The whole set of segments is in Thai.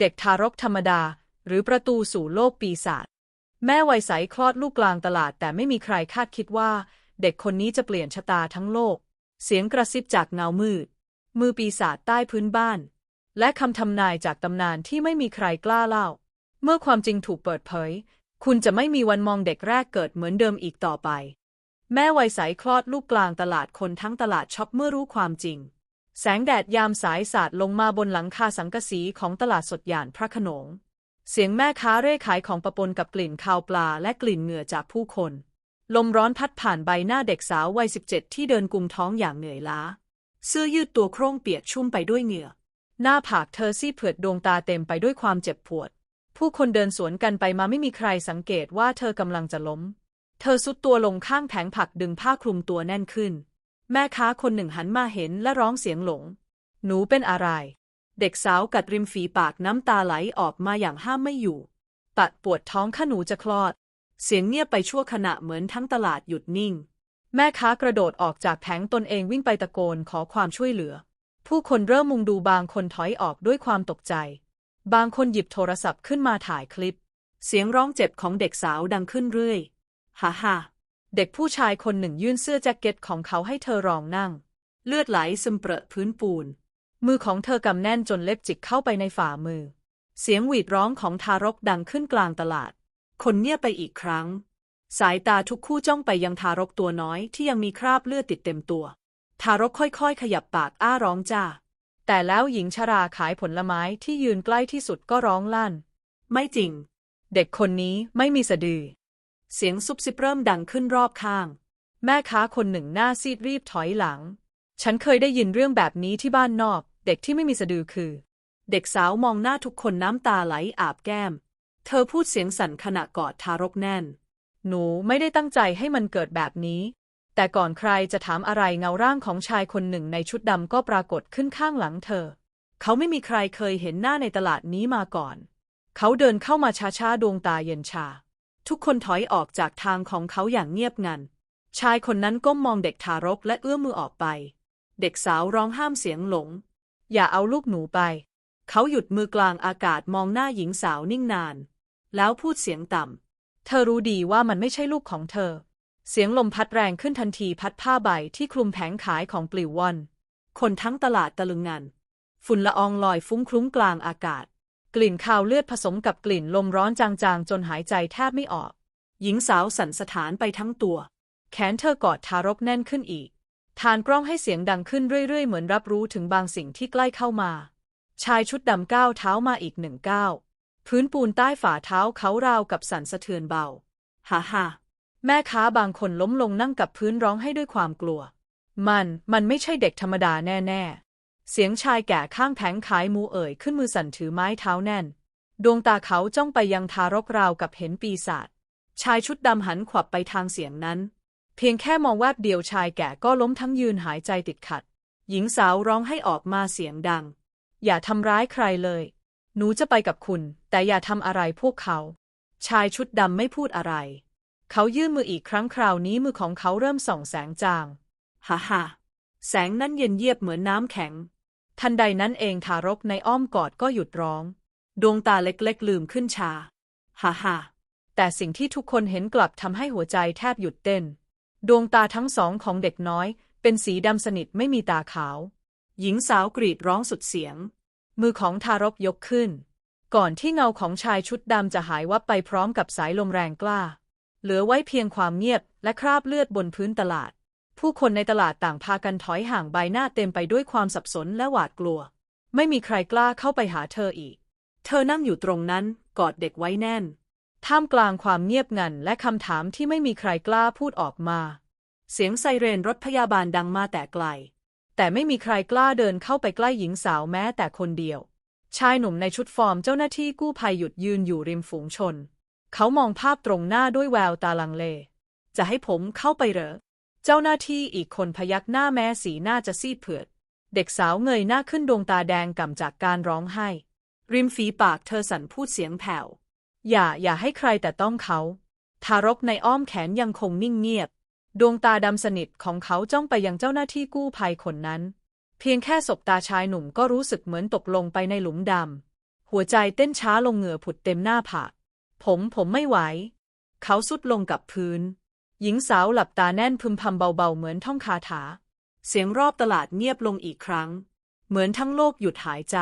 เด็กทารกธรรมดา หรือประตูสู่โลกปีศาจแม่วัยใสคลอดลูกกลางตลาดแต่ไม่มีใครคาดคิดว่า เด็กคนนี้จะเปลี่ยนชะตาทั้งโลก เสียงกระซิบจากเงามืด มือปีศาจใต้พื้นบ้าน และคำทำนายจากตำนานที่ไม่มีใครกล้าเล่า เมื่อความจริงถูกเปิดเผย คุณจะไม่มีวันมองเด็กแรกเกิดเหมือนเดิมอีกต่อไป แม่วัยใสคลอดลูกกลางตลาดคนทั้งตลาดช็อกเมื่อรู้ความจริง แสงแดดยามสายสาดลงมาบนหลังคาสังกะสีของตลาดสดหยานพระขนง เสียงแม่ค้าเร่ขายของประปนกับกลิ่นคาวปลาและกลิ่นเหงื่อจากผู้คน ลมร้อนพัดผ่านใบหน้าเด็กสาววัยสิบเจ็ดที่เดินกุมท้องอย่างเหนื่อยล้า เสื้อยืดตัวโคร่งเปียกชุ่มไปด้วยเหงื่อ หน้าผากเธอซีดเผือดดวงตาเต็มไปด้วยความเจ็บปวด ผู้คนเดินสวนกันไปมาไม่มีใครสังเกตว่าเธอกำลังจะล้ม เธอสุดตัวลงข้างแผงผักดึงผ้าคลุมตัวแน่นขึ้น แม่ค้าคนหนึ่งหันมาเห็นและร้องเสียงหลง หนูเป็นอะไร เด็กสาวกัดริมฝีปากน้ำตาไหลออกมาอย่างห้ามไม่อยู่ตัดปวดท้องข้าหนูจะคลอด เสียงเงียบไปชั่วขณะเหมือนทั้งตลาดหยุดนิ่ง แม่ค้ากระโดดออกจากแผงตนเองวิ่งไปตะโกนขอความช่วยเหลือ ผู้คนเริ่มมุงดูบางคนถอยออกด้วยความตกใจ บางคนหยิบโทรศัพท์ขึ้นมาถ่ายคลิป เสียงร้องเจ็บของเด็กสาวดังขึ้นเรื่อย ฮ่าฮ่า เด็กผู้ชายคนหนึ่งยื่นเสื้อแจ็คเก็ตของเขาให้เธอรองนั่ง เลือดไหลซึมเปรอะพื้นปูน มือของเธอกำแน่นจนเล็บจิกเข้าไปในฝ่ามือ เสียงหวีดร้องของทารกดังขึ้นกลางตลาด คนเงียบไปอีกครั้ง สายตาทุกคู่จ้องไปยังทารกตัวน้อยที่ยังมีคราบเลือดติดเต็มตัว ทารกค่อยๆ ขยับปากอ้าร้องจ้า แต่แล้วหญิงชราขายผลไม้ที่ยืนใกล้ที่สุดก็ร้องลั่น ไม่จริง เด็กคนนี้ไม่มีสะดือ เสียงซุบซิบเริ่มดังขึ้นรอบข้าง แม่ค้าคนหนึ่งหน้าซีดรีบถอยหลัง ฉันเคยได้ยินเรื่องแบบนี้ที่บ้านนอก เด็กที่ไม่มีสะดือคือ เด็กสาวมองหน้าทุกคนน้ำตาไหลอาบแก้ม เธอพูดเสียงสั่นขณะกอดทารกแน่น หนูไม่ได้ตั้งใจให้มันเกิดแบบนี้ แต่ก่อนใครจะถามอะไรเงาร่างของชายคนหนึ่งในชุดดำก็ปรากฏขึ้นข้างหลังเธอ เขาไม่มีใครเคยเห็นหน้าในตลาดนี้มาก่อน เขาเดินเข้ามาช้าๆดวงตาเย็นชา ทุกคนถอยออกจากทางของเขาอย่างเงียบงัน ชายคนนั้นก้มมองเด็กทารกและเอื้อมมือออกไป เด็กสาวร้องห้ามเสียงหลง อย่าเอาลูกหนูไป เขาหยุดมือกลางอากาศมองหน้าหญิงสาวนิ่งนาน แล้วพูดเสียงต่ำ เธอรู้ดีว่ามันไม่ใช่ลูกของเธอ เสียงลมพัดแรงขึ้นทันทีพัดผ้าใบที่คลุมแผงขายของปลิวว่อนคนทั้งตลาดตะลึงงัน ฝุ่นละอองลอยฟุ้งคลุ้งกลางอากาศ กลิ่นคาวเลือดผสมกับกลิ่นลมร้อนจางๆ จนหายใจแทบไม่ออก หญิงสาวสั่นสะท้านไปทั้งตัว แขนเธอกอดทารกแน่นขึ้นอีก ทานกล้องให้เสียงดังขึ้นเรื่อยๆ เหมือนรับรู้ถึงบางสิ่งที่ใกล้เข้ามา ชายชุดดำก้าวเท้ามาอีกหนึ่งก้าวพื้นปูนใต้ฝ่าเท้าเขาราวกับสั่นสะเทือนเบา ฮ่าฮ่าแม่ค้าบางคนล้มลงนั่งกับพื้นร้องให้ด้วยความกลัว มัน มันไม่ใช่เด็กธรรมดาแน่ๆ เสียงชายแก่ข้างแผงขายหมูเอ่ยขึ้นมือสั่นถือไม้เท้าแน่น ดวงตาเขาจ้องไปยังทารกราวกับเห็นปีศาจชายชุดดำหันขวับไปทางเสียงนั้น เพียงแค่มองแวบเดียวชายแก่ก็ล้มทั้งยืนหายใจติดขัด หญิงสาวร้องให้ออกมาเสียงดัง อย่าทำร้ายใครเลย หนูจะไปกับคุณ แต่อย่าทำอะไรพวกเขา ชายชุดดำไม่พูดอะไร เขายื่นมืออีกครั้งคราวนี้มือของเขาเริ่มส่องแสงจาง ฮ่าฮ่าแสงนั้นเย็นเยียบเหมือนน้ำแข็ง ทันใดนั้นเองทารกในอ้อมกอดก็หยุดร้อง ดวงตาเล็กๆลืมขึ้นชา ฮ่าฮ่าแต่สิ่งที่ทุกคนเห็นกลับทำให้หัวใจแทบหยุดเต้น ดวงตาทั้งสองของเด็กน้อย เป็นสีดำสนิทไม่มีตาขาว หญิงสาวกรีดร้องสุดเสียง มือของทารกยกขึ้น ก่อนที่เงาของชายชุดดำจะหายวับไปพร้อมกับสายลมแรงกล้า เหลือไว้เพียงความเงียบและคราบเลือดบนพื้นตลาด ผู้คนในตลาดต่างพากันถอยห่างใบหน้าเต็มไปด้วยความสับสนและหวาดกลัว ไม่มีใครกล้าเข้าไปหาเธออีก เธอนั่งอยู่ตรงนั้น กอดเด็กไว้แน่น ท่ามกลางความเงียบงันและคำถามที่ไม่มีใครกล้าพูดออกมา เสียงไซเรนรถพยาบาลดังมาแต่ไกล แต่ไม่มีใครกล้าเดินเข้าไปใกล้หญิงสาวแม้แต่คนเดียว ชายหนุ่มในชุดฟอร์มเจ้าหน้าที่กู้ภัยหยุดยืนอยู่ริมฝูงชน เขามองภาพตรงหน้าด้วยแววตาลังเล จะให้ผมเข้าไปเหรอ เจ้าหน้าที่อีกคนพยักหน้าแม้สีหน้าจะซีดเผือด เด็กสาวเงยหน้าขึ้นดวงตาแดงก่ำจากการร้องไห้ ริมฝีปากเธอสั่นพูดเสียงแผ่ว อย่าอย่าให้ใครแต่ต้องเขา ทารกในอ้อมแขนยังคงนิ่งเงียบ ดวงตาดำสนิทของเขาจ้องไปยังเจ้าหน้าที่กู้ภัยคนนั้น เพียงแค่สบตาชายหนุ่มก็รู้สึกเหมือนตกลงไปในหลุมดำ หัวใจเต้นช้าลงเหงื่อผุดเต็มหน้าผาก ผมผมไม่ไหว เขาสุดลงกับพื้น หญิงสาวหลับตาแน่นพึมพำเบาๆเหมือนท่องคาถา เสียงรอบตลาดเงียบลงอีกครั้ง เหมือนทั้งโลกหยุดหายใจ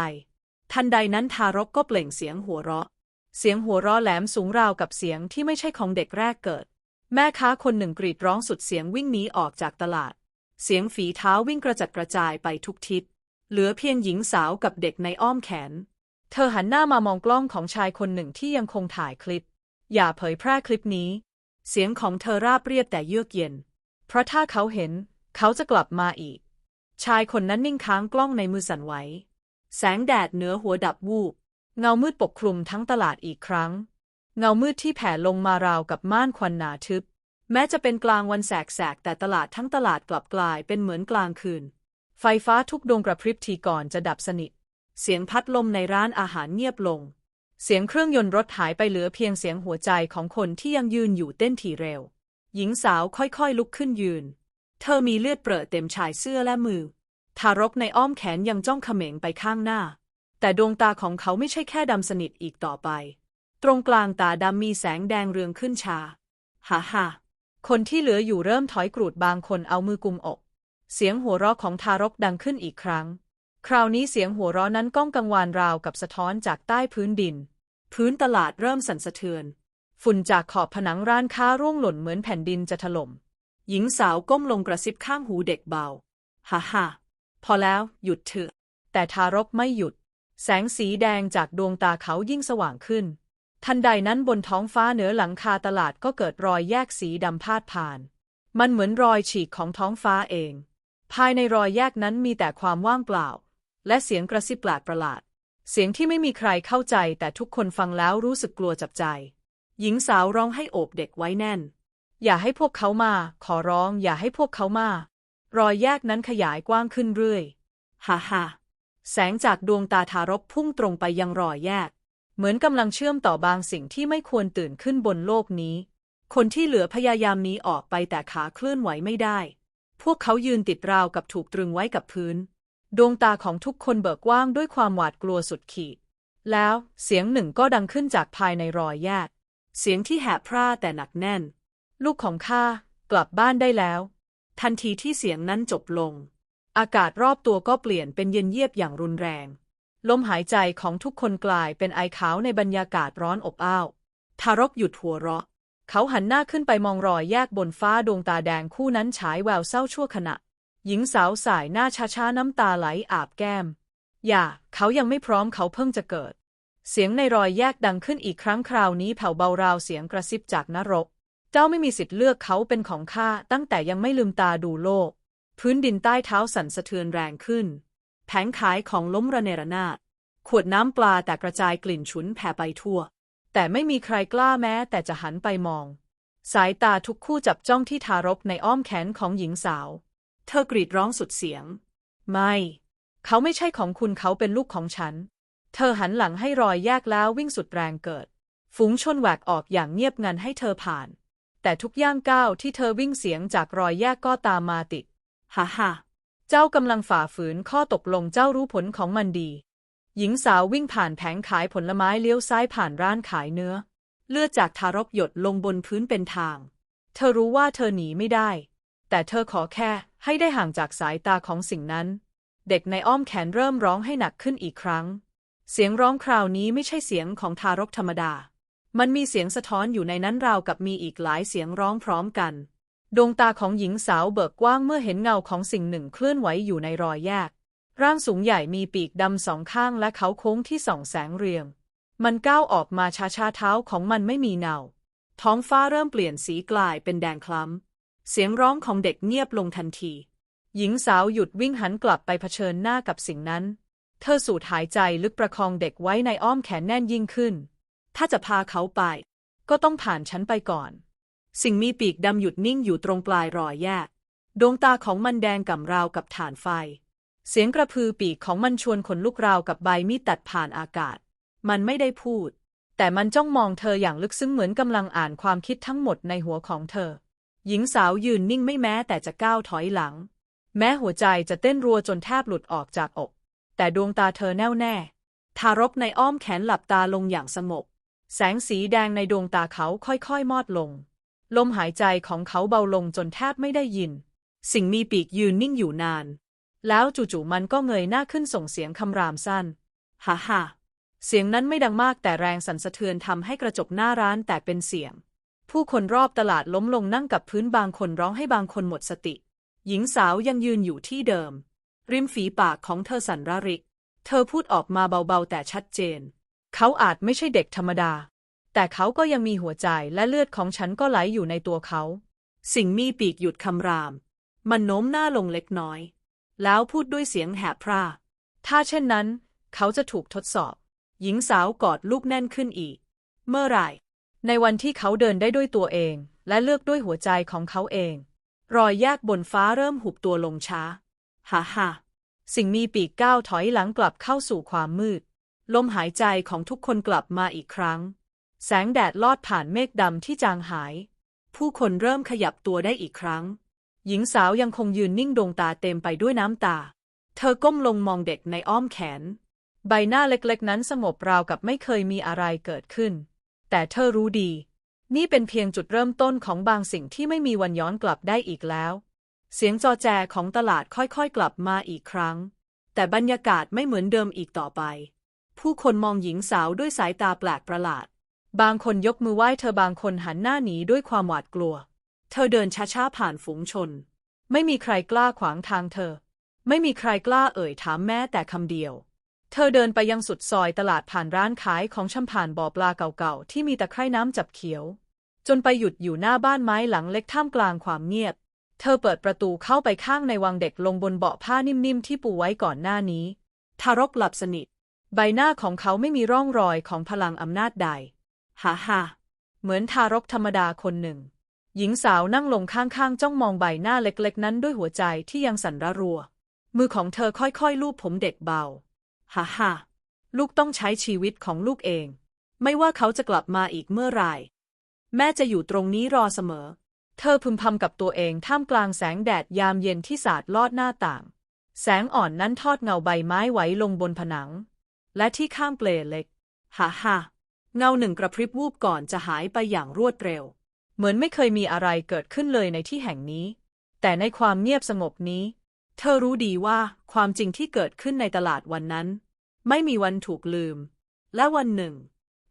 ทันใดนั้นทารกก็เปล่งเสียงหัวเราะ เสียงหัวเราะแหลมสูงราวกับเสียงที่ไม่ใช่ของเด็กแรกเกิด แม่ค้าคนหนึ่งกรีดร้องสุดเสียงวิ่งหนีออกจากตลาด เสียงฝีเท้าวิ่งกระจัดกระจายไปทุกทิศ เหลือเพียงหญิงสาวกับเด็กในอ้อมแขน เธอหันหน้ามามองกล้องของชายคนหนึ่งที่ยังคงถ่ายคลิป อย่าเผยแพร่คลิปนี้ เสียงของเธอราบเรียบแต่เยือกเย็น เพราะถ้าเขาเห็น เขาจะกลับมาอีก ชายคนนั้นนิ่งค้างกล้องในมือสั่นไหว แสงแดดเหนือหัวดับวูบ เงามืดปกคลุมทั้งตลาดอีกครั้ง เงามืดที่แผ่ลงมาราวกับม่านควันหนาทึบ แม้จะเป็นกลางวันแสกๆ แต่ตลาดทั้งตลาดกลับกลายเป็นเหมือนกลางคืน ไฟฟ้าทุกดวงกระพริบทีก่อนจะดับสนิท เสียงพัดลมในร้านอาหารเงียบลง เสียงเครื่องยนต์รถหายไปเหลือเพียงเสียงหัวใจของคนที่ยังยืนอยู่เต้นถี่เร็ว หญิงสาวค่อยๆลุกขึ้นยืน เธอมีเลือดเปรอะเต็มชายเสื้อและมือ ทารกในอ้อมแขนยังจ้องเขม็งไปข้างหน้า แต่ดวงตาของเขาไม่ใช่แค่ดำสนิทอีกต่อไป ตรงกลางตาดำมีแสงแดงเรืองขึ้นชาฮ่าฮ่าคนที่เหลืออยู่เริ่มถอยกรูดบางคนเอามือกุมอก เสียงหัวเราะของทารกดังขึ้นอีกครั้ง คราวนี้เสียงหัวเราะนั้นก้องกังวานราวกับสะท้อนจากใต้พื้นดิน พื้นตลาดเริ่มสั่นสะเทือน ฝุ่นจากขอบผนังร้านค้าร่วงหล่นเหมือนแผ่นดินจะถล่ม หญิงสาวก้มลงกระซิบข้างหูเด็กเบา ฮ่าฮ่าพอแล้วหยุดเถอะ แต่ทารกไม่หยุด แสงสีแดงจากดวงตาเขายิ่งสว่างขึ้น ทันใดนั้นบนท้องฟ้าเหนือหลังคาตลาดก็เกิดรอยแยกสีดำพาดผ่าน มันเหมือนรอยฉีกของท้องฟ้าเอง ภายในรอยแยกนั้นมีแต่ความว่างเปล่า และเสียงกระซิบแปลกประหลาด เสียงที่ไม่มีใครเข้าใจแต่ทุกคนฟังแล้วรู้สึกกลัวจับใจ หญิงสาวร้องให้โอบเด็กไว้แน่น อย่าให้พวกเขามา ขอร้องอย่าให้พวกเขามา รอยแยกนั้นขยายกว้างขึ้นเรื่อย ฮ่าฮ่าแสงจากดวงตาทารกพุ่งตรงไปยังรอยแยก เหมือนกำลังเชื่อมต่อบางสิ่งที่ไม่ควรตื่นขึ้นบนโลกนี้ คนที่เหลือพยายามหนีออกไปแต่ขาเคลื่อนไหวไม่ได้ พวกเขายืนติดราวกับถูกตรึงไว้กับพื้น ดวงตาของทุกคนเบิกกว้างด้วยความหวาดกลัวสุดขีด แล้วเสียงหนึ่งก็ดังขึ้นจากภายในรอยแยก เสียงที่แหบพร่าแต่หนักแน่น ลูกของข้ากลับบ้านได้แล้ว ทันทีที่เสียงนั้นจบลง อากาศรอบตัวก็เปลี่ยนเป็นเย็นเยียบอย่างรุนแรง ลมหายใจของทุกคนกลายเป็นไอขาวในบรรยากาศร้อนอบอ้าว ทารกหยุดหัวเราะ เขาหันหน้าขึ้นไปมองรอยแยกบนฟ้าดวงตาแดงคู่นั้นฉายแววเศร้าชั่วขณะ หญิงสาวสายหน้าช้าๆน้ำตาไหลอาบแก้ม อย่า เขายังไม่พร้อมเขาเพิ่งจะเกิด เสียงในรอยแยกดังขึ้นอีกครั้งคราวนี้แผ่วเบาราวเสียงกระซิบจากนรก เจ้าไม่มีสิทธิ์เลือกเขาเป็นของข้าตั้งแต่ยังไม่ลืมตาดูโลก พื้นดินใต้เท้าสั่นสะเทือนแรงขึ้น แผงขายของล้มระเนระนาดขวดน้ำปลาแต่กระจายกลิ่นฉุนแผ่ไปทั่ว แต่ไม่มีใครกล้าแม้แต่จะหันไปมอง สายตาทุกคู่จับจ้องที่ทารกในอ้อมแขนของหญิงสาว เธอกรีดร้องสุดเสียง ไม่ เขาไม่ใช่ของคุณเขาเป็นลูกของฉัน เธอหันหลังให้รอยแยกแล้ววิ่งสุดแรงเกิด ฝูงชนแหวกออกอย่างเงียบงันให้เธอผ่าน แต่ทุกย่างก้าวที่เธอวิ่งเสียงจากรอยแยกก็ตามมาติด ฮ่าฮ่าเจ้ากำลังฝ่าฝืนข้อตกลงเจ้ารู้ผลของมันดี หญิงสาววิ่งผ่านแผงขายผลไม้เลี้ยวซ้ายผ่านร้านขายเนื้อ เลือดจากทารกหยดลงบนพื้นเป็นทาง เธอรู้ว่าเธอหนีไม่ได้ แต่เธอขอแค่ให้ได้ห่างจากสายตาของสิ่งนั้น เด็กในอ้อมแขนเริ่มร้องให้หนักขึ้นอีกครั้ง เสียงร้องคราวนี้ไม่ใช่เสียงของทารกธรรมดา มันมีเสียงสะท้อนอยู่ในนั้นราวกับมีอีกหลายเสียงร้องพร้อมกัน ดวงตาของหญิงสาวเบิกกว้างเมื่อเห็นเงาของสิ่งหนึ่งเคลื่อนไหวอยู่ในรอยแยก ร่างสูงใหญ่มีปีกดำสองข้างและเขาโค้งที่ส่องแสงเรียง มันก้าวออกมาช้าช้าๆเท้าของมันไม่มีเนาท้องฟ้าเริ่มเปลี่ยนสีกลายเป็นแดงคล้ำ เสียงร้องของเด็กเงียบลงทันที หญิงสาวหยุดวิ่งหันกลับไปเผชิญหน้ากับสิ่งนั้น เธอสูดหายใจลึกประคองเด็กไว้ในอ้อมแขนแน่นยิ่งขึ้น ถ้าจะพาเขาไป ก็ต้องผ่านฉันไปก่อน สิ่งมีปีกดำหยุดนิ่งอยู่ตรงปลายรอยแยก ดวงตาของมันแดงก่ำราวกับฐานไฟ เสียงกระพือปีกของมันชวนขนลุกราวกับใบมีดตัดผ่านอากาศ มันไม่ได้พูด แต่มันจ้องมองเธออย่างลึกซึ้งเหมือนกำลังอ่านความคิดทั้งหมดในหัวของเธอ หญิงสาวยืนนิ่งไม่แม้แต่จะก้าวถอยหลัง แม้หัวใจจะเต้นรัวจนแทบหลุดออกจากอก แต่ดวงตาเธอแน่วแน่ ทารกในอ้อมแขนหลับตาลงอย่างสงบแสงสีแดงในดวงตาเขาค่อยๆ มอดลง ลมหายใจของเขาเบาลงจนแทบไม่ได้ยิน สิ่งมีปีกยืนนิ่งอยู่นาน แล้วจู่ๆมันก็เงยหน้าขึ้นส่งเสียงคำรามสั้นฮ่าฮ่าเสียงนั้นไม่ดังมากแต่แรงสั่นสะเทือนทำให้กระจกหน้าร้านแตกเป็นเสียง ผู้คนรอบตลาดล้มลงนั่งกับพื้นบางคนร้องให้บางคนหมดสติ หญิงสาวยังยืนอยู่ที่เดิม ริมฝีปากของเธอสั่นระริก เธอพูดออกมาเบาๆแต่ชัดเจน เขาอาจไม่ใช่เด็กธรรมดา แต่เขาก็ยังมีหัวใจและเลือดของฉันก็ไหลอยู่ในตัวเขา สิ่งมีปีกหยุดคำราม มันโน้มหน้าลงเล็กน้อย แล้วพูดด้วยเสียงแหบพร่า ถ้าเช่นนั้น เขาจะถูกทดสอบ หญิงสาวกอดลูกแน่นขึ้นอีก เมื่อไหร่ ในวันที่เขาเดินได้ด้วยตัวเอง และเลือกด้วยหัวใจของเขาเอง รอยแยกบนฟ้าเริ่มหุบตัวลงช้าฮ่าฮ่าสิ่งมีปีกก้าวถอยหลังกลับเข้าสู่ความมืด ลมหายใจของทุกคนกลับมาอีกครั้ง แสงแดดลอดผ่านเมฆดำที่จางหาย ผู้คนเริ่มขยับตัวได้อีกครั้ง หญิงสาวยังคงยืนนิ่งดวงตาเต็มไปด้วยน้ำตา เธอก้มลงมองเด็กในอ้อมแขน ใบหน้าเล็กๆ นั้นสงบราวกับไม่เคยมีอะไรเกิดขึ้น แต่เธอรู้ดี นี่เป็นเพียงจุดเริ่มต้นของบางสิ่งที่ไม่มีวันย้อนกลับได้อีกแล้ว เสียงจอแจของตลาดค่อยๆกลับมาอีกครั้ง แต่บรรยากาศไม่เหมือนเดิมอีกต่อไป ผู้คนมองหญิงสาวด้วยสายตาแปลกประหลาด บางคนยกมือไหว้เธอบางคนหันหน้าหนีด้วยความหวาดกลัว เธอเดินช้าๆผ่านฝูงชน ไม่มีใครกล้าขวางทางเธอ ไม่มีใครกล้าเอ่ยถามแม้แต่คำเดียว เธอเดินไปยังสุดซอยตลาดผ่านร้านขายของชำผ่านบ่อปลาเก่าๆ ที่มีตะไคร่น้ำจับเขียว จนไปหยุดอยู่หน้าบ้านไม้หลังเล็กท่ามกลางความเงียบ เธอเปิดประตูเข้าไปข้างในวังเด็กลงบนเบาะผ้านิ่มๆ ที่ปูไว้ก่อนหน้านี้ ทารกหลับสนิท ใบหน้าของเขาไม่มีร่องรอยของพลังอำนาจใดฮ่าฮ่าเหมือนทารกธรรมดาคนหนึ่ง หญิงสาวนั่งลงข้างๆ จ้องมองใบหน้าเล็กๆ นั้นด้วยหัวใจที่ยังสั่นระรัว มือของเธอค่อยๆลูบผมเด็กเบา ฮ่าฮ่าลูกต้องใช้ชีวิตของลูกเอง ไม่ว่าเขาจะกลับมาอีกเมื่อไหร่ แม่จะอยู่ตรงนี้รอเสมอ เธอพึมพำกับตัวเองท่ามกลางแสงแดดยามเย็นที่สาดลอดหน้าต่าง แสงอ่อนนั้นทอดเงาใบไม้ไหวลงบนผนัง และที่ข้างเปลเล็กฮ่าฮ่าเงาหนึ่งกระพริบวูบก่อนจะหายไปอย่างรวดเร็ว เหมือนไม่เคยมีอะไรเกิดขึ้นเลยในที่แห่งนี้ แต่ในความเงียบสงบนี้ เธอรู้ดีว่าความจริงที่เกิดขึ้นในตลาดวันนั้น ไม่มีวันถูกลืม และวันหนึ่ง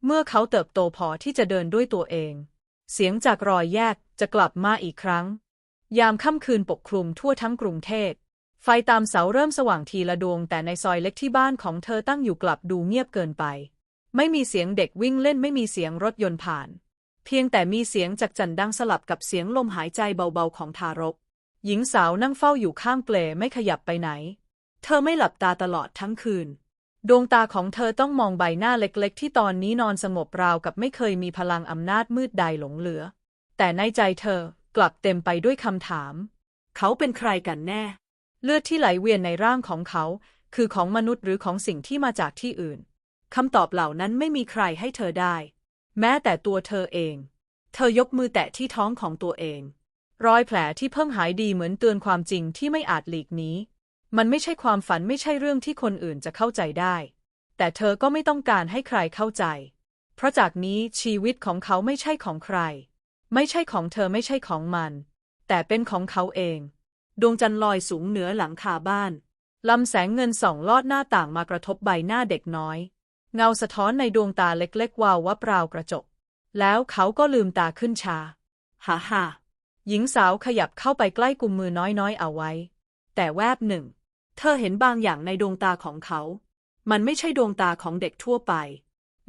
เมื่อเขาเติบโตพอที่จะเดินด้วยตัวเอง เสียงจากรอยแยกจะกลับมาอีกครั้ง ยามค่ำคืนปกคลุมทั่วทั้งกรุงเทพไฟตามเสาเริ่มสว่างทีละดวง แต่ในซอยเล็กที่บ้านของเธอตั้งอยู่กลับดูเงียบเกินไป ไม่มีเสียงเด็กวิ่งเล่นไม่มีเสียงรถยนต์ผ่าน เพียงแต่มีเสียงจากจันดังสลับกับเสียงลมหายใจเบาๆของทารก หญิงสาวนั่งเฝ้าอยู่ข้างเปลไม่ขยับไปไหน เธอไม่หลับตาตลอดทั้งคืน ดวงตาของเธอต้องมองใบหน้าเล็กๆ ที่ตอนนี้นอนสงบราวกับไม่เคยมีพลังอำนาจมืดใดหลงเหลือ แต่ในใจเธอกลับเต็มไปด้วยคำถาม เขาเป็นใครกันแน่ เลือดที่ไหลเวียนในร่างของเขา คือของมนุษย์หรือของสิ่งที่มาจากที่อื่นคำตอบเหล่านั้นไม่มีใครให้เธอได้ แม้แต่ตัวเธอเอง เธอยกมือแตะที่ท้องของตัวเอง รอยแผลที่เพิ่งหายดีเหมือนเตือนความจริงที่ไม่อาจหลีกหนีมันไม่ใช่ความฝันไม่ใช่เรื่องที่คนอื่นจะเข้าใจได้ แต่เธอก็ไม่ต้องการให้ใครเข้าใจ เพราะจากนี้ชีวิตของเขาไม่ใช่ของใคร ไม่ใช่ของเธอไม่ใช่ของมัน แต่เป็นของเขาเอง ดวงจันทร์ลอยสูงเหนือหลังคาบ้านลำแสงเงินส่องลอดหน้าต่างมากระทบใบหน้าเด็กน้อย เงาสะท้อนในดวงตาเล็กๆวาววับราวกระจก แล้วเขาก็ลืมตาขึ้นชาฮ่าฮ่า หญิงสาวขยับเข้าไปใกล้กุมมือน้อยๆเอาไว้ แต่แวบหนึ่ง เธอเห็นบางอย่างในดวงตาของเขา มันไม่ใช่ดวงตาของเด็กทั่วไป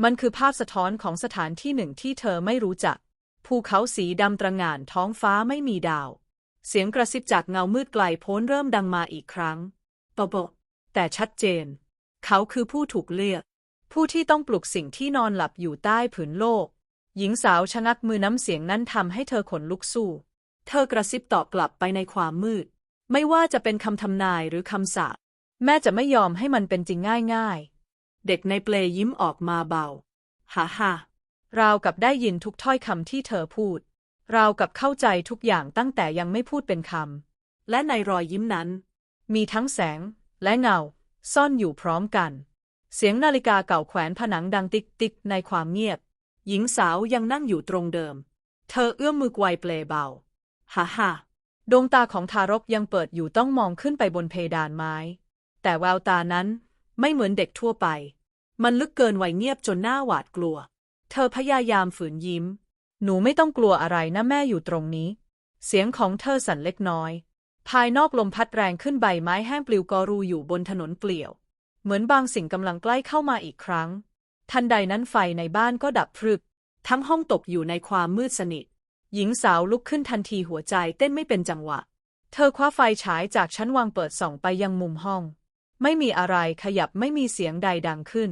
มันคือภาพสะท้อนของสถานที่หนึ่งที่เธอไม่รู้จัก ภูเขาสีดำตระหง่านท้องฟ้าไม่มีดาว เสียงกระซิบจากเงามืดไกลโพ้นเริ่มดังมาอีกครั้งเบาๆแต่ชัดเจน เขาคือผู้ถูกเลือก ผู้ที่ต้องปลุกสิ่งที่นอนหลับอยู่ใต้ผืนโลก หญิงสาวชะงักมือน้ำเสียงนั้นทำให้เธอขนลุกสู้ เธอกระซิบตอบกลับไปในความมืด ไม่ว่าจะเป็นคำทำนายหรือคำสาปแม่จะไม่ยอมให้มันเป็นจริงง่ายๆ เด็กในเปลยิ้มออกมาเบาฮ่าฮ่าราวกับได้ยินทุกถ้อยคำที่เธอพูด ราวกับเข้าใจทุกอย่างตั้งแต่ยังไม่พูดเป็นคำ และในรอยยิ้มนั้น มีทั้งแสงและเงา ซ่อนอยู่พร้อมกัน เสียงนาฬิกาเก่าแขวนผนังดังติ๊กติ๊กในความเงียบ หญิงสาวยังนั่งอยู่ตรงเดิม เธอเอื้อมมือไกวเปลเบา ฮ่าฮ่าดวงตาของทารกยังเปิดอยู่ต้องมองขึ้นไปบนเพดานไม้ แต่แววตานั้นไม่เหมือนเด็กทั่วไป มันลึกเกินไวัยเงียบจนหน้าหวาดกลัว เธอพยายามฝืนยิ้ม หนูไม่ต้องกลัวอะไรนะแม่อยู่ตรงนี้ เสียงของเธอสั่นเล็กน้อย ภายนอกลมพัดแรงขึ้นใบไม้แห้งปลิวกอรูอยู่บนถนนเปลี่ยว เหมือนบางสิ่งกำลังใกล้เข้ามาอีกครั้ง ทันใดนั้นไฟในบ้านก็ดับพรึบ ทั้งห้องตกอยู่ในความมืดสนิท หญิงสาวลุกขึ้นทันทีหัวใจเต้นไม่เป็นจังหวะ เธอคว้าไฟฉายจากชั้นวางเปิดส่องไปยังมุมห้อง ไม่มีอะไรขยับไม่มีเสียงใดดังขึ้น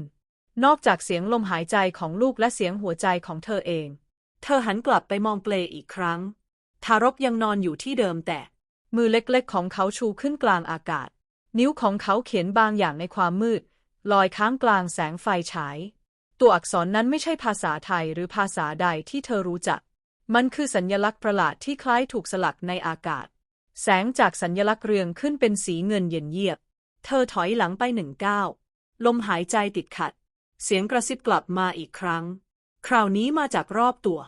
นอกจากเสียงลมหายใจของลูกและเสียงหัวใจของเธอเอง เธอหันกลับไปมองเปลอีกครั้ง ทารกยังนอนอยู่ที่เดิมแต่ มือเล็กๆ ของเขาชูขึ้นกลางอากาศ นิ้วของเขาเขียนบางอย่างในความมืด ลอยค้างกลางแสงไฟฉาย ตัวอักษรนั้นไม่ใช่ภาษาไทยหรือภาษาใดที่เธอรู้จัก มันคือสัญญลักษณ์ประหลาดที่คล้ายถูกสลักในอากาศ แสงจากสัญญลักษณ์เรืองขึ้นเป็นสีเงินเย็นเยียบ เธอถอยหลังไปหนึ่งก้าวลมหายใจติดขัด เสียงกระซิบกลับมาอีกครั้ง คราวนี้มาจากรอบตัว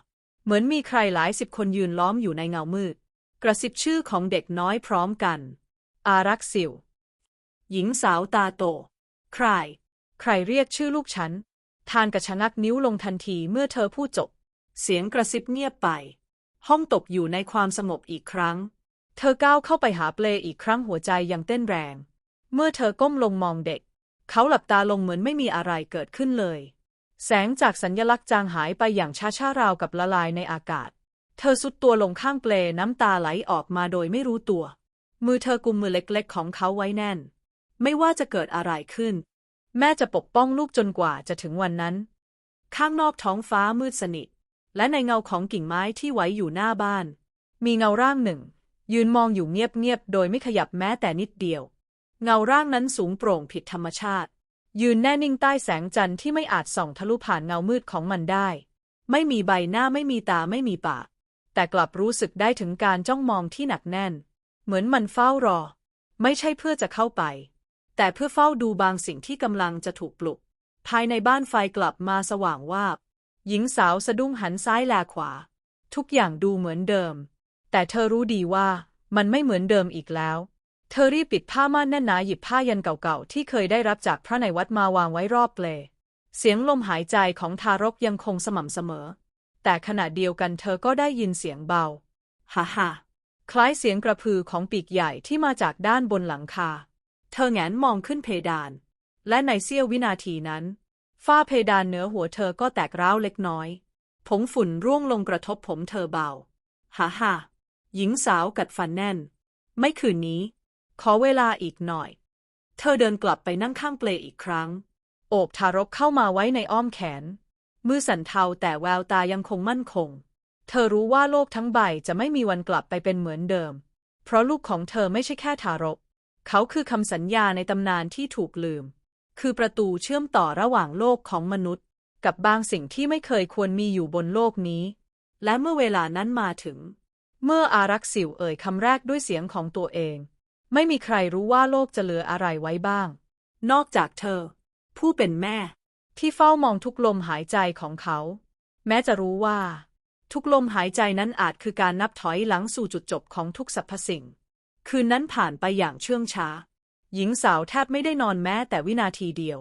เหมือนมีใครหลายสิบคนยืนล้อมอยู่ในเงามืด กระซิบชื่อของเด็กน้อยพร้อมกัน อารักษิว หญิงสาวตาโต ใคร ใครเรียกชื่อลูกฉัน ทานกระชะงักนิ้วลงทันทีเมื่อเธอพูดจบ เสียงกระซิบเงียบไป ห้องตกอยู่ในความสงบอีกครั้ง เธอก้าวเข้าไปหาเปลอีกครั้งหัวใจยังเต้นแรง เมื่อเธอก้มลงมองเด็ก เขาหลับตาลงเหมือนไม่มีอะไรเกิดขึ้นเลย แสงจากสัญญลักษณ์จางหายไปอย่างช้าๆราวกับละลายในอากาศ เธอสุดตัวลงข้างเปลน้ำตาไหลออกมาโดยไม่รู้ตัว มือเธอกุมมือเล็กๆ ของเขาไว้แน่น ไม่ว่าจะเกิดอะไรขึ้น แม่จะปกป้องลูกจนกว่าจะถึงวันนั้น ข้างนอกท้องฟ้ามืดสนิท และในเงาของกิ่งไม้ที่ไว้อยู่หน้าบ้าน มีเงาร่างหนึ่ง ยืนมองอยู่เงียบๆ โดยไม่ขยับแม้แต่นิดเดียว เงาร่างนั้นสูงโปร่งผิดธรรมชาติ ยืนแน่นิ่งใต้แสงจันทร์ที่ไม่อาจส่องทะลุผ่านเงามืดของมันได้ ไม่มีใบหน้าไม่มีตาไม่มีปาก แต่กลับรู้สึกได้ถึงการจ้องมองที่หนักแน่น เหมือนมันเฝ้ารอ ไม่ใช่เพื่อจะเข้าไป แต่เพื่อเฝ้าดูบางสิ่งที่กำลังจะถูกปลุก ภายในบ้านไฟกลับมาสว่างวาบ หญิงสาวสะดุ้งหันซ้ายแลขวา ทุกอย่างดูเหมือนเดิม แต่เธอรู้ดีว่ามันไม่เหมือนเดิมอีกแล้ว เธอรีบปิดผ้าม่านแน่นหนาหยิบผ้ายันเก่าๆ ที่เคยได้รับจากพระในวัดมาวางไว้รอบเปล เสียงลมหายใจของทารกยังคงสม่ำเสมอ แต่ขณะเดียวกันเธอก็ได้ยินเสียงเบา ฮ่าฮ่าคล้ายเสียงกระพือของปีกใหญ่ที่มาจากด้านบนหลังคา เธอแงนมองขึ้นเพดาน และในเสี้ยววินาทีนั้น ฝ้าเพดานเหนือหัวเธอก็แตกร้าวเล็กน้อย ผงฝุ่นร่วงลงกระทบผมเธอเบา ฮ่าฮ่าหญิงสาวกัดฟันแน่น ไม่คืนนี้ ขอเวลาอีกหน่อย เธอเดินกลับไปนั่งข้างเปลอีกครั้ง โอบทารกเข้ามาไว้ในอ้อมแขน มือสั่นเทาแต่แววตายังคงมั่นคง เธอรู้ว่าโลกทั้งใบจะไม่มีวันกลับไปเป็นเหมือนเดิม เพราะลูกของเธอไม่ใช่แค่ทารก เขาคือคำสัญญาในตำนานที่ถูกลืม คือประตูเชื่อมต่อระหว่างโลกของมนุษย์ กับบางสิ่งที่ไม่เคยควรมีอยู่บนโลกนี้ และเมื่อเวลานั้นมาถึง เมื่ออารักษ์สิวเอ่ยคำแรกด้วยเสียงของตัวเอง ไม่มีใครรู้ว่าโลกจะเหลืออะไรไว้บ้าง นอกจากเธอ ผู้เป็นแม่ ที่เฝ้ามองทุกลมหายใจของเขา แม้จะรู้ว่า ทุกลมหายใจนั้นอาจคือการนับถอยหลังสู่จุดจบของทุกสรรพสิ่ง คืนนั้นผ่านไปอย่างเชื่องช้า หญิงสาวแทบไม่ได้นอนแม้แต่วินาทีเดียว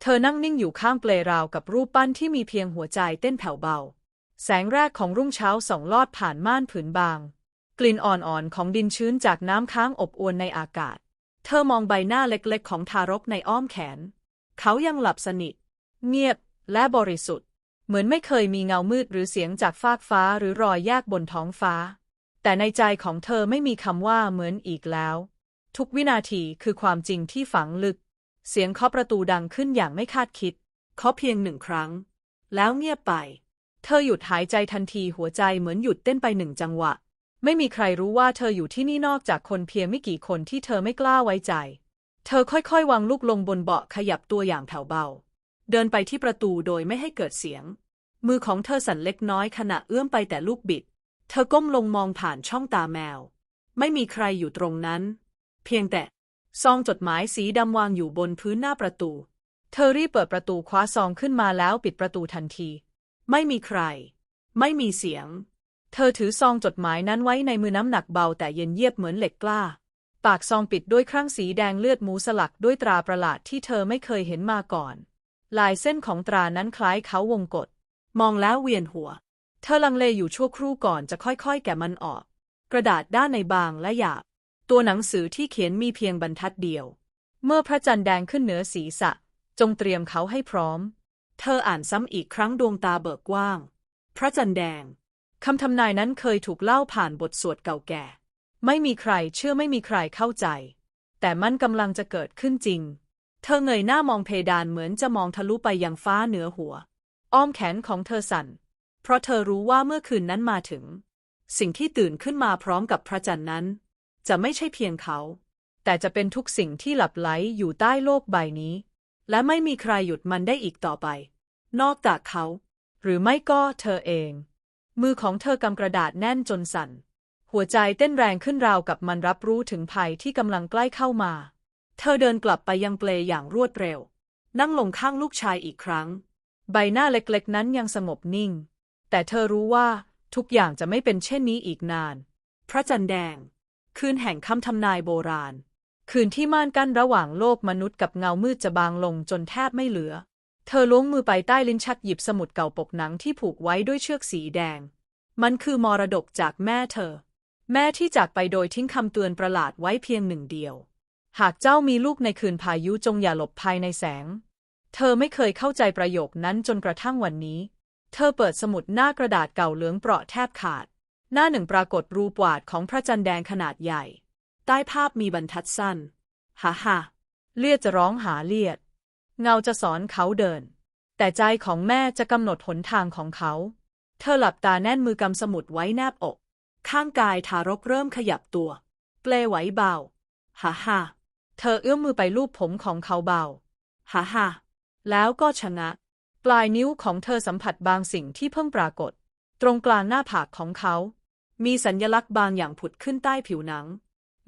เธอนั่งนิ่งอยู่ข้างเปลราวกับรูปปั้นที่มีเพียงหัวใจเต้นแผ่วเบา แสงแรกของรุ่งเช้าส่องลอดผ่านม่านผืนบาง กลิ่นอ่อนๆของดินชื้นจากน้ำค้างอบอวลในอากาศ เธอมองใบหน้าเล็กๆ ของทารกในอ้อมแขน เขายังหลับสนิท เงียบและบริสุทธิ์ เหมือนไม่เคยมีเงามืดหรือเสียงจากฟากฟ้าหรือรอยแยกบนท้องฟ้า แต่ในใจของเธอไม่มีคำว่าเหมือนอีกแล้ว ทุกวินาทีคือความจริงที่ฝังลึก เสียงเคาะประตูดังขึ้นอย่างไม่คาดคิดเคาะเพียงหนึ่งครั้ง แล้วเงียบไป เธอหยุดหายใจทันทีหัวใจเหมือนหยุดเต้นไปหนึ่งจังหวะ ไม่มีใครรู้ว่าเธออยู่ที่นี่นอกจากคนเพียงไม่กี่คนที่เธอไม่กล้าไว้ใจ เธอค่อยๆ วางลูกลงบนเบาะขยับตัวอย่างแผ่วเบา เดินไปที่ประตูโดยไม่ให้เกิดเสียง มือของเธอสั่นเล็กน้อยขณะเอื้อมไปแต่ลูกบิด เธอก้มลงมองผ่านช่องตาแมว ไม่มีใครอยู่ตรงนั้น เพียงแต่ ซองจดหมายสีดำวางอยู่บนพื้นหน้าประตู เธอรีบเปิดประตูคว้าซองขึ้นมาแล้วปิดประตูทันที ไม่มีใคร ไม่มีเสียง เธอถือซองจดหมายนั้นไว้ในมือน้ำหนักเบาแต่เย็นเยียบเหมือนเหล็กกล้า ปากซองปิดด้วยครั่งสีแดงเลือดหมูสลักด้วยตราประหลาดที่เธอไม่เคยเห็นมาก่อน ลายเส้นของตรานั้นคล้ายเขาวงกฏมองแล้วเวียนหัว เธอลังเลอยู่ชั่วครู่ก่อนจะค่อยๆ แกะมันออก กระดาษด้านในบางและหยาบ ตัวหนังสือที่เขียนมีเพียงบรรทัดเดียว เมื่อพระจันทร์แดงขึ้นเหนือศีรษะ จงเตรียมเขาให้พร้อม เธออ่านซ้ำอีกครั้งดวงตาเบิกกว้าง พระจันทร์แดง คำทำนายนั้นเคยถูกเล่าผ่านบทสวดเก่าแก่ ไม่มีใครเชื่อไม่มีใครเข้าใจ แต่มันกำลังจะเกิดขึ้นจริง เธอเงยหน้ามองเพดานเหมือนจะมองทะลุไปยังฟ้าเหนือหัว อ้อมแขนของเธอสั่น เพราะเธอรู้ว่าเมื่อคืนนั้นมาถึง สิ่งที่ตื่นขึ้นมาพร้อมกับพระจันทร์นั้น จะไม่ใช่เพียงเขา แต่จะเป็นทุกสิ่งที่หลับไหลอยู่ใต้โลกใบนี้ และไม่มีใครหยุดมันได้อีกต่อไป นอกจากเขา หรือไม่ก็เธอเอง มือของเธอกำกระดาษแน่นจนสั่น หัวใจเต้นแรงขึ้นราวกับมันรับรู้ถึงภัยที่กำลังใกล้เข้ามา เธอเดินกลับไปยังเปลอย่างรวดเร็ว นั่งลงข้างลูกชายอีกครั้ง ใบหน้าเล็กๆ นั้นยังสงบนิ่ง แต่เธอรู้ว่าทุกอย่างจะไม่เป็นเช่นนี้อีกนาน พระจันทร์แดง คืนแห่งคำทำนายโบราณ คืนที่ม่านกั้นระหว่างโลกมนุษย์กับเงามืดจะบางลงจนแทบไม่เหลือ เธอล้วงมือไปใต้ลิ้นชักหยิบสมุดเก่าปกหนังที่ผูกไว้ด้วยเชือกสีแดง มันคือมรดกจากแม่เธอ แม่ที่จากไปโดยทิ้งคำเตือนประหลาดไว้เพียงหนึ่งเดียว หากเจ้ามีลูกในคืนพายุจงอย่าหลบภายในแสง เธอไม่เคยเข้าใจประโยคนั้นจนกระทั่งวันนี้ เธอเปิดสมุดหน้ากระดาษเก่าเหลืองเปราะแทบขาด หน้าหนึ่งปรากฏรูปวาดของพระจันทร์แดงขนาดใหญ่ ใต้ภาพมีบรรทัดสั้นฮ่าฮ่าเลียดจะร้องหาเลียด เงาจะสอนเขาเดิน แต่ใจของแม่จะกำหนดหนทางของเขา เธอหลับตาแน่นมือกำสมุดไว้แนบอก ข้างกายทารกเริ่มขยับตัว เปลไหวเบาฮ่าฮ่าเธอเอื้อมมือไปลูบผมของเขาเบาฮ่าฮ่าแล้วก็ชะงักปลายนิ้วของเธอสัมผัสบางสิ่งที่เพิ่งปรากฏ ตรงกลางหน้าผากของเขา มีสัญญลักษณ์บางอย่างผุดขึ้นใต้ผิวหนัง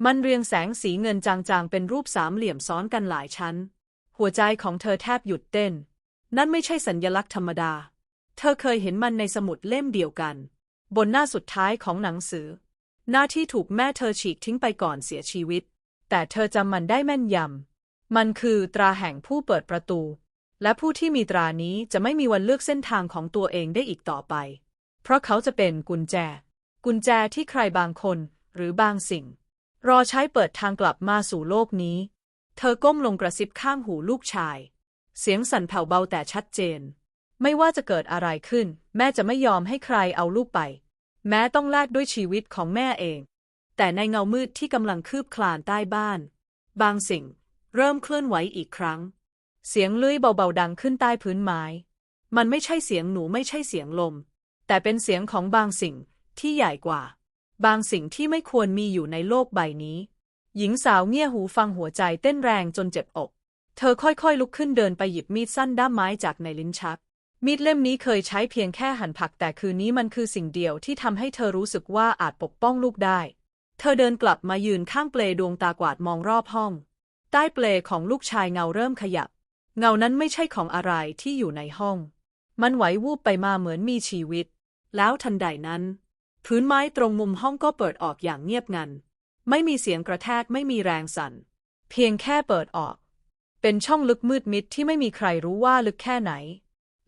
มันเรียงแสงสีเงินจางๆ เป็นรูปสามเหลี่ยมซ้อนกันหลายชั้น หัวใจของเธอแทบหยุดเต้น นั่นไม่ใช่สัญญลักษณ์ธรรมดา เธอเคยเห็นมันในสมุดเล่มเดียวกัน บนหน้าสุดท้ายของหนังสือ หน้าที่ถูกแม่เธอฉีกทิ้งไปก่อนเสียชีวิต แต่เธอจำมันได้แม่นยำ มันคือตราแห่งผู้เปิดประตู และผู้ที่มีตรานี้จะไม่มีวันเลือกเส้นทางของตัวเองได้อีกต่อไป เพราะเขาจะเป็นกุญแจ กุญแจที่ใครบางคน หรือบางสิ่ง รอใช้เปิดทางกลับมาสู่โลกนี้ เธอก้มลงกระซิบข้างหูลูกชาย เสียงสั่นแผ่วเบาแต่ชัดเจน ไม่ว่าจะเกิดอะไรขึ้น แม่จะไม่ยอมให้ใครเอาลูกไป แม้ต้องแลกด้วยชีวิตของแม่เอง แต่ในเงามืดที่กำลังคืบคลานใต้บ้าน บางสิ่ง เริ่มเคลื่อนไหวอีกครั้ง เสียงเลื้อยเบาๆดังขึ้นใต้พื้นไม้ มันไม่ใช่เสียงหนูไม่ใช่เสียงลม แต่เป็นเสียงของบางสิ่ง ที่ใหญ่กว่า บางสิ่งที่ไม่ควรมีอยู่ในโลกใบนี้ หญิงสาวเงี่ยหูฟังหัวใจเต้นแรงจนเจ็บอก เธอค่อยๆลุกขึ้นเดินไปหยิบมีดสั้นด้ามไม้จากในลิ้นชัก มีดเล่มนี้เคยใช้เพียงแค่หั่นผักแต่คืนนี้มันคือสิ่งเดียวที่ทำให้เธอรู้สึกว่าอาจปกป้องลูกได้ เธอเดินกลับมายืนข้างเปลดวงตากวาดมองรอบห้อง ใต้เปลของลูกชายเงาเริ่มขยับ เงานั้นไม่ใช่ของอะไรที่อยู่ในห้อง มันไหววูบไปมาเหมือนมีชีวิต แล้วทันใดนั้น พื้นไม้ตรงมุมห้องก็เปิดออกอย่างเงียบงัน ไม่มีเสียงกระแทกไม่มีแรงสั่น เพียงแค่เปิดออก เป็นช่องลึกมืดมิดที่ไม่มีใครรู้ว่าลึกแค่ไหน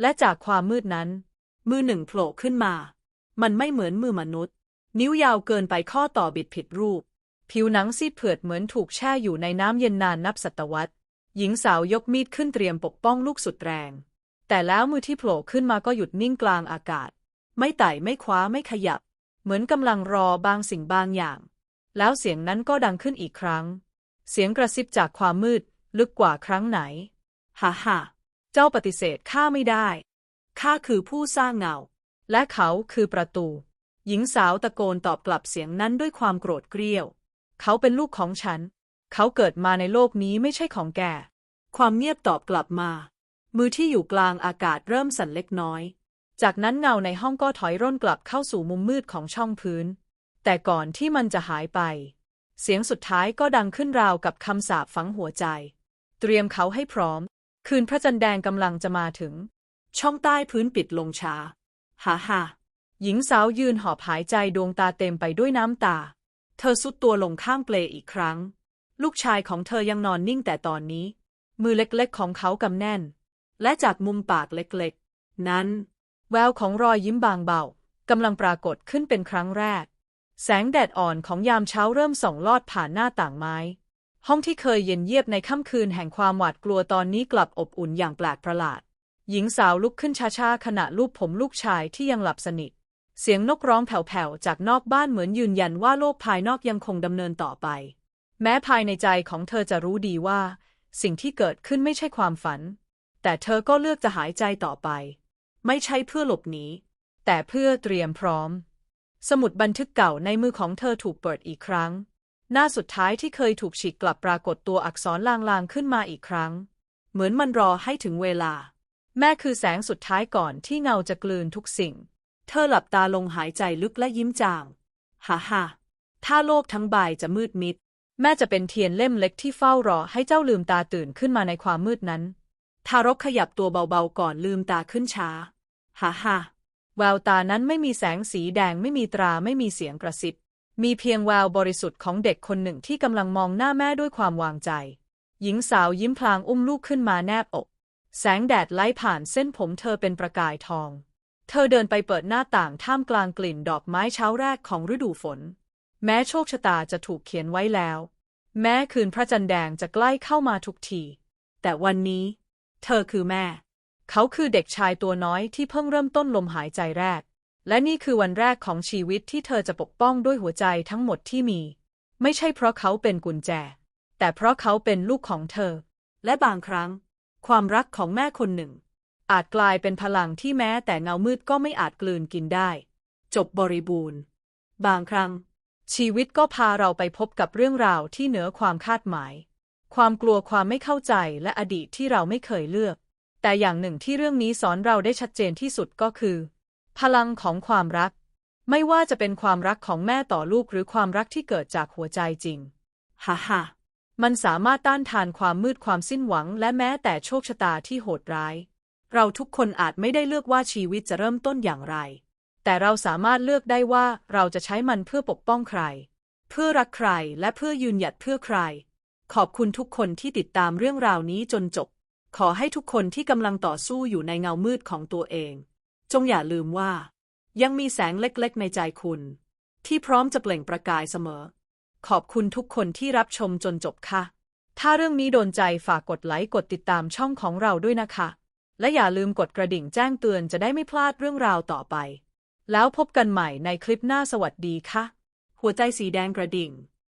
และจากความมืดนั้น มือหนึ่งโผล่ขึ้นมา มันไม่เหมือนมือมนุษย์ นิ้วยาวเกินไปข้อต่อบิดผิดรูป ผิวหนังซีดเผือดเหมือนถูกแช่อยู่ในน้ำเย็นนานนับศตวรรษ หญิงสาวยกมีดขึ้นเตรียมปกป้องลูกสุดแรง แต่แล้วมือที่โผล่ขึ้นมาก็หยุดนิ่งกลางอากาศ ไม่ไต่ไม่คว้าไม่ขยับ เหมือนกำลังรอบางสิ่งบางอย่าง แล้วเสียงนั้นก็ดังขึ้นอีกครั้ง เสียงกระซิบจากความมืด ลึกกว่าครั้งไหน ฮ่าฮ่าเจ้าปฏิเสธข้าไม่ได้ ข้าคือผู้สร้างเงา และเขาคือประตู หญิงสาวตะโกนตอบกลับเสียงนั้นด้วยความโกรธเกรี้ยว เขาเป็นลูกของฉัน เขาเกิดมาในโลกนี้ไม่ใช่ของแก ความเงียบตอบกลับมา มือที่อยู่กลางอากาศเริ่มสั่นเล็กน้อย จากนั้นเงาในห้องก็ถอยร่นกลับเข้าสู่มุมมืดของช่องพื้น แต่ก่อนที่มันจะหายไป เสียงสุดท้ายก็ดังขึ้นราวกับคำสาปฝังหัวใจ เตรียมเขาให้พร้อม คืนพระจันทร์แดงกำลังจะมาถึง ช่องใต้พื้นปิดลงช้าฮ่าฮ่าหญิงสาวยืนหอบหายใจดวงตาเต็มไปด้วยน้ำตา เธอสุดตัวลงข้างเปลอีกครั้ง ลูกชายของเธอยังนอนนิ่งแต่ตอนนี้ มือเล็กๆของเขากำแน่น และจากมุมปากเล็กๆ นั้น แววของรอยยิ้มบางเบากำลังปรากฏขึ้นเป็นครั้งแรก แสงแดดอ่อนของยามเช้าเริ่มส่องลอดผ่านหน้าต่างไม้ ห้องที่เคยเย็นเยียบในค่ำคืนแห่งความหวาดกลัวตอนนี้กลับอบอุ่นอย่างแปลกประหลาด หญิงสาวลุกขึ้นช้าๆขณะลูบผมลูกชายที่ยังหลับสนิท เสียงนกร้องแผ่วๆจากนอกบ้านเหมือนยืนยันว่าโลกภายนอกยังคงดำเนินต่อไป แม้ภายในใจของเธอจะรู้ดีว่า สิ่งที่เกิดขึ้นไม่ใช่ความฝัน แต่เธอก็เลือกจะหายใจต่อไป ไม่ใช่เพื่อหลบหนีแต่เพื่อเตรียมพร้อม สมุดบันทึกเก่าในมือของเธอถูกเปิดอีกครั้ง หน้าสุดท้ายที่เคยถูกฉีกกลับปรากฏตัวอักษรลางๆขึ้นมาอีกครั้ง เหมือนมันรอให้ถึงเวลา แม่คือแสงสุดท้ายก่อนที่เงาจะกลืนทุกสิ่ง เธอหลับตาลงหายใจลึกและยิ้มจางฮ่าฮ่าถ้าโลกทั้งใบจะมืดมิด แม่จะเป็นเทียนเล่มเล็กที่เฝ้ารอให้เจ้าลืมตาตื่นขึ้นมาในความมืดนั้น ทารกขยับตัวเบาๆก่อนลืมตาขึ้นช้าฮ่าฮ่าแววตานั้นไม่มีแสงสีแดงไม่มีตราไม่มีเสียงกระซิบ มีเพียงแววบริสุทธิ์ของเด็กคนหนึ่งที่กำลังมองหน้าแม่ด้วยความวางใจ หญิงสาวยิ้มพลางอุ้มลูกขึ้นมาแนบอก แสงแดดไล่ผ่านเส้นผมเธอเป็นประกายทอง เธอเดินไปเปิดหน้าต่างท่ามกลางกลิ่นดอกไม้เช้าแรกของฤดูฝน แม้โชคชะตาจะถูกเขียนไว้แล้ว แม้คืนพระจันทร์แดงจะใกล้เข้ามาทุกที แต่วันนี้ เธอคือแม่ เขาคือเด็กชายตัวน้อยที่เพิ่งเริ่มต้นลมหายใจแรก และนี่คือวันแรกของชีวิตที่เธอจะปกป้องด้วยหัวใจทั้งหมดที่มี ไม่ใช่เพราะเขาเป็นกุญแจ แต่เพราะเขาเป็นลูกของเธอ และบางครั้ง ความรักของแม่คนหนึ่ง อาจกลายเป็นพลังที่แม้แต่เงามืดก็ไม่อาจกลืนกินได้ จบบริบูรณ์ บางครั้ง ชีวิตก็พาเราไปพบกับเรื่องราวที่เหนือความคาดหมาย ความกลัวความไม่เข้าใจและอดีตที่เราไม่เคยเลือก แต่อย่างหนึ่งที่เรื่องนี้สอนเราได้ชัดเจนที่สุดก็คือ พลังของความรัก ไม่ว่าจะเป็นความรักของแม่ต่อลูกหรือความรักที่เกิดจากหัวใจจริงฮ่าฮ่ามันสามารถต้านทานความมืดความสิ้นหวัง และแม้แต่โชคชะตาที่โหดร้าย เราทุกคนอาจไม่ได้เลือกว่าชีวิตจะเริ่มต้นอย่างไร แต่เราสามารถเลือกได้ว่าเราจะใช้มันเพื่อปกป้องใคร เพื่อรักใครและเพื่อยืนหยัดเพื่อใคร ขอบคุณทุกคนที่ติดตามเรื่องราวนี้จนจบ ขอให้ทุกคนที่กำลังต่อสู้อยู่ในเงามืดของตัวเอง จงอย่าลืมว่า ยังมีแสงเล็กๆ ในใจคุณ ที่พร้อมจะเปล่งประกายเสมอ ขอบคุณทุกคนที่รับชมจนจบค่ะ ถ้าเรื่องนี้โดนใจฝากกดไลค์กดติดตามช่องของเราด้วยนะคะ และอย่าลืมกดกระดิ่งแจ้งเตือนจะได้ไม่พลาดเรื่องราวต่อไป แล้วพบกันใหม่ในคลิปหน้าสวัสดีค่ะ หัวใจสีแดงกระดิ่ง